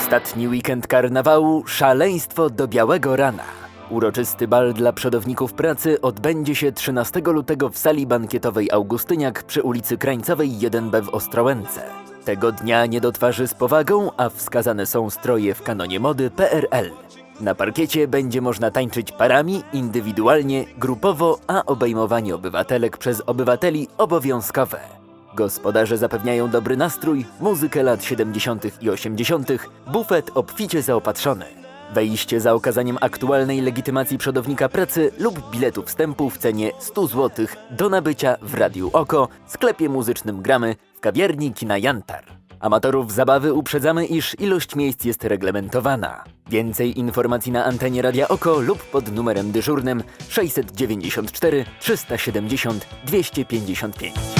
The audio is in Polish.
Ostatni weekend karnawału szaleństwo do białego rana. Uroczysty bal dla przodowników pracy odbędzie się 13 lutego w sali bankietowej Augustyniak przy ulicy Krańcowej 1B w Ostrołęce. Tego dnia nie do twarzy z powagą, a wskazane są stroje w kanonie mody PRL. Na parkiecie będzie można tańczyć parami, indywidualnie, grupowo, a obejmowanie obywatelek przez obywateli obowiązkowe. Gospodarze zapewniają dobry nastrój, muzykę lat 70. i 80., bufet obficie zaopatrzony. Wejście za okazaniem aktualnej legitymacji przodownika pracy lub biletu wstępu w cenie 100 zł do nabycia w Radiu Oko, sklepie muzycznym Gramy, w kawiarni Kina Jantar. Amatorów zabawy uprzedzamy, iż ilość miejsc jest reglamentowana. Więcej informacji na antenie Radia Oko lub pod numerem dyżurnym 694 370 255.